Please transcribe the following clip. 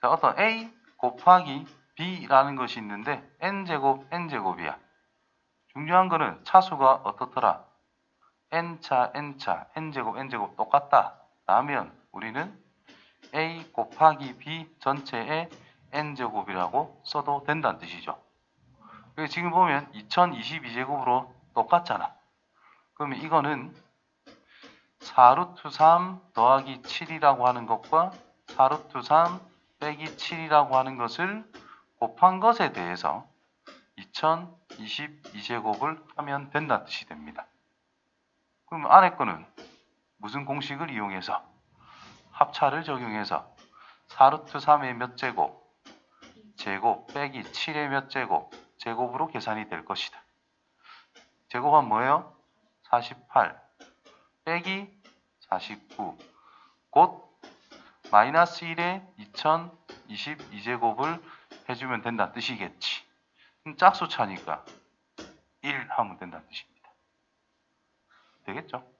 자, 어떤 a 곱하기 b라는 것이 있는데 n제곱 n제곱이야. 중요한 거는 차수가 어떻더라? n차 n차 n제곱 n제곱 똑같다. 라면 우리는 a 곱하기 b 전체의 n제곱이라고 써도 된다는 뜻이죠. 지금 보면 2022제곱으로 똑같잖아. 그러면 이거는 4루트 3 더하기 7이라고 하는 것과 4루트 3 빼기 7이라고 하는 것을 곱한 것에 대해서 2022제곱을 하면 된다는 뜻이 됩니다. 그럼 안에 거는 무슨 공식을 이용해서 합차를 적용해서 4루트 3의 몇 제곱 제곱 빼기 7의 몇 제곱 제곱으로 계산이 될 것이다. 제곱은 뭐예요? 48 빼기 49 곧 마이너스 1의 2022제곱을 해주면 된다는 뜻이겠지. 짝수 차니까 1 하면 된다는 뜻입니다. 되겠죠?